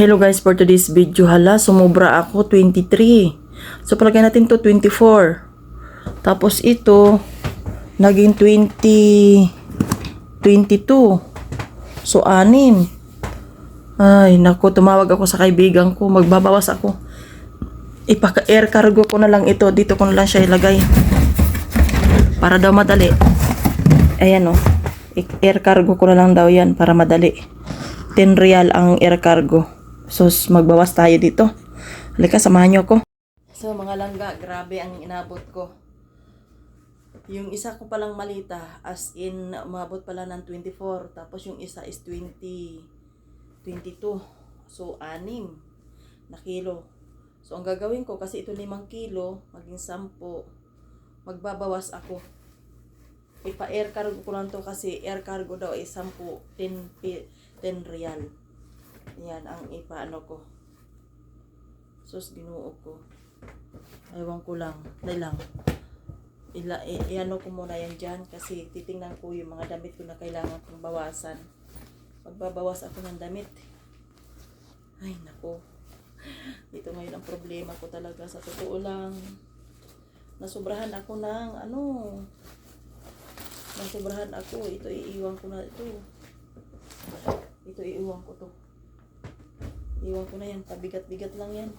Hello guys, for today's video, hala, sumubra ako, 23. So, palagay natin to 24. Tapos ito, naging 20, 22. So, anim. Ay, naku, tumawag ako sa kaibigan ko, magbabawas ako. Ipaka-air cargo ko na lang ito, dito ko na lang siya ilagay. Para daw madali. Ayan o, air cargo ko na lang daw yan para madali. 10 real ang air cargo. So, magbawas tayo dito. Halika, samahan niyo ako. So, mga langga, grabe ang inabot ko. Yung isa ko palang malita, as in, umabot pala ng 24. Tapos yung isa is 20, 22. So, anim na kilo. So, ang gagawin ko, kasi ito 5 kilo, maging 10, magbabawas ako. Ipa-air cargo ko lang to kasi air cargo daw ay 10, 10, pi- 10 real. Yan ang ipaano ko. Sus, ginuo ko. Ewan ko lang. Dahil lang. Iano ko muna yan dyan kasi titingnan ko yung mga damit ko na kailangan kong bawasan. Magbabawas ako ng damit. Ay, nako. Ito ngayon ang problema ko talaga. Sa totoo lang, nasubrahan ako ng ano, nasubrahan ako. Ito iiwan ko na ito. Ito iiwan ko to. Iwan ko na yan. Pabigat-bigat lang yan.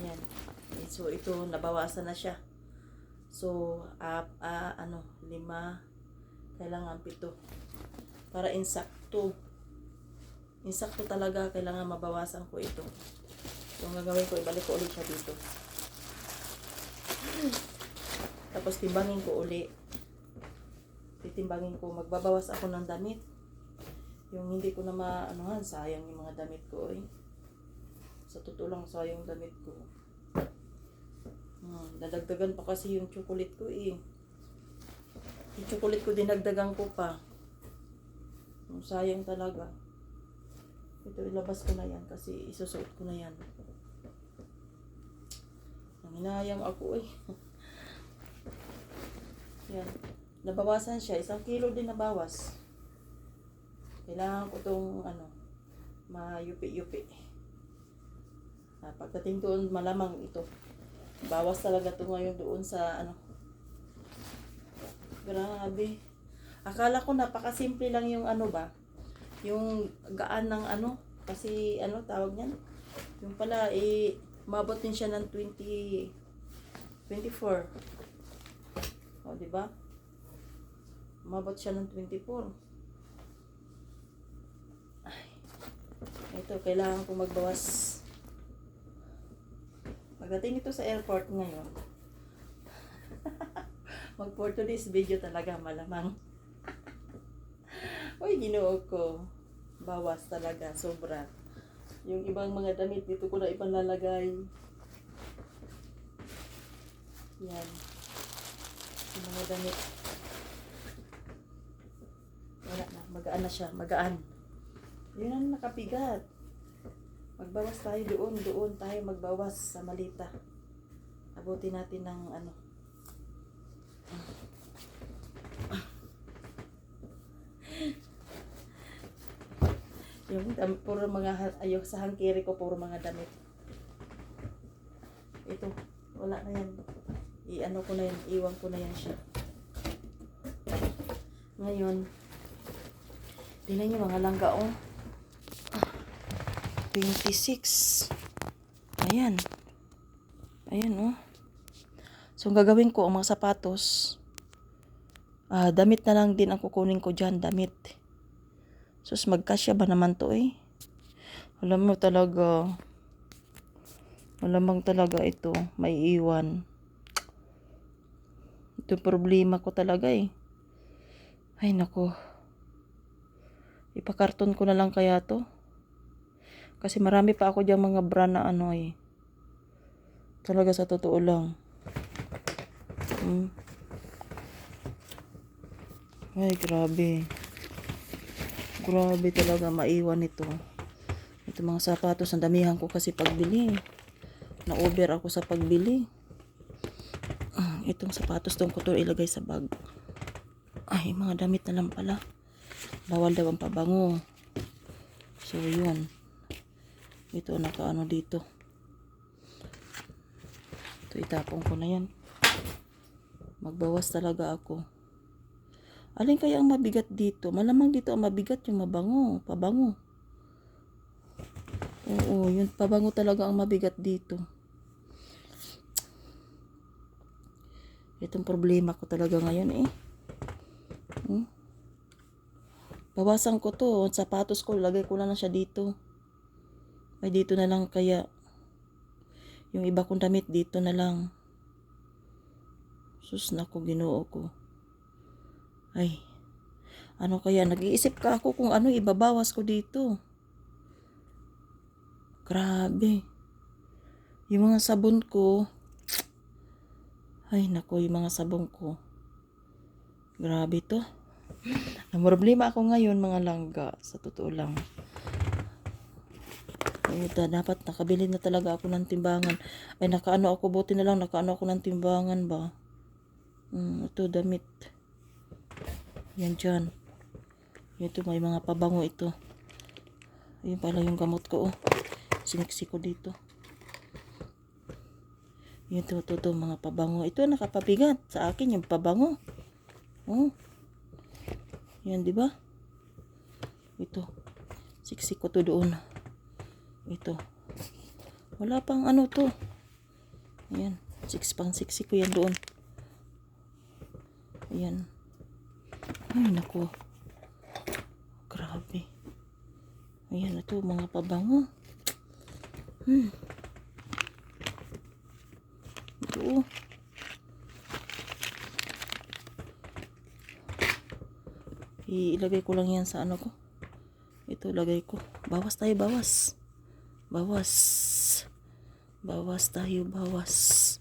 Yan. Eh, So, ito, nabawasan na siya. So, up, ah, ano, lima, kailangan pito. Para insakto. Insakto talaga, kailangan mabawasan ko ito. So, ang gagawin ko, ibalik ko ulit siya dito. Tapos, timbangin ko uli. Titimbangin ko, magbabawas ako ng damit. Yung hindi ko na maanohan, sayang yung mga damit ko eh. Sa totoo lang, sayang damit ko. Hmm, dadagdagan pa kasi yung chocolate ko eh. Yung chocolate ko dinagdagan ko pa. Hmm, sayang talaga. Ito ilabas ko na yan kasi isusuot ko na yan. Nanginayang ako eh. yan. Nabawasan siya. Isang kilo din nabawas. Kailangan ko tong ano, mayupi-yupi. Ah, pagdating doon, malamang ito. Bawas talaga to ngayon doon sa ano. Grabe. Akala ko napakasimple lang yung ano ba. Yung gaan ng ano. Kasi ano tawag niyan. Yung pala eh, mabot din siya ng 20, 24. O, di ba? Mabot siya ng 24. Ito, kailangan ko magbawas. Pagdating ito sa airport ngayon, mag for video talaga malamang. Uy, ginoo ko. Bawas talaga, sobra. Yung ibang mga damit, dito ko na ibang lalagay. Yan. Yung mga damit. Wala na, magaan na siya, magaan. Yun ang nakapigat. Magbawas tayo doon, doon tayo magbawas sa malita. Abuti natin ng ano. Yung dam, puro mga, ayo sa hangkiri ko, puro mga damit. Ito, wala na yan. I-ano ko na yan, iwan ko na yan siya. Ngayon, tingnan nyo mga langga, oh. 26. Ayan. Ayan, oh. So, gagawin ko, ang mga sapatos, ah, damit na lang din ang kukunin ko dyan, damit. Sus, magkasya ba naman to, eh? Alam mo talaga, malamang talaga ito, may iwan. Ito problema ko talaga, eh. Ay, nako. Ipakarton ko na lang kaya to. Kasi marami pa ako dyan mga brand na ano eh. Talaga sa totoo lang. Hmm. Ay, grabe. Grabe talaga maiwan ito. Ito mga sapatos, ang damihan ko kasi pagbili. Na-over ako sa pagbili. Itong sapatos doon ko to ilagay sa bag. Ay, mga damit na lang pala. Bawal daw ang pabango. So, yun. Ito, nakaano dito. Ito, itapon ko na yan. Magbawas talaga ako. Alin kaya ang mabigat dito? Malamang dito ang mabigat yung mabango. Pabango. Oo, yung pabango talaga ang mabigat dito. Itong problema ko talaga ngayon eh. Hmm? Bawasan ko to. Sapatos ko, lagay ko na lang siya dito. Ay, dito na lang kaya. Yung iba kong damit, dito na lang. Sus na ko, ginoo ko. Ay, ano kaya? Nag-iisip ka ako kung ano ibabawas ko dito. Grabe. Yung mga sabon ko, ay nako, yung mga sabon ko. Grabe to. Ang problema ako ngayon, mga langga, sa totoo lang. Puta, dapat nakabili na talaga ako ng timbangan. Ay, nakaano ako, buti na lang, nakaano ako ng timbangan ba? Hmm, ito, damit. Yan dyan. Ito, may mga pabango ito. Ayun pala yung gamot ko, oh. Siniksi ko dito. Yun, ito, ito, ito, mga pabango. Ito, nakapabigat sa akin, yung pabango. Oh. Yan, di ba? Ito. Siksi ko to doon. Ito. Wala pang ano to. Ayan. Six pang siksi ko yan doon. Ayan. Ay, naku. Grabe. Ayan, ito, mga pabango. Hmm. Ito. Ilagay ko lang yan sa ano ko. Ito, lagay ko. Bawas tayo, bawas. Bawas. Bawas tayo, bawas.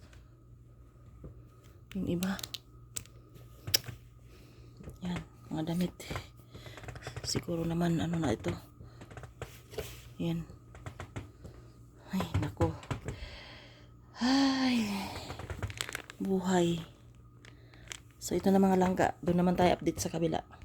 Yung iba. Yan, mga damit. Siguro naman, ano na ito. Yan. Ay, nako. Ay. Buhay. So, ito na mga langga. Doon naman tayo update sa kabila.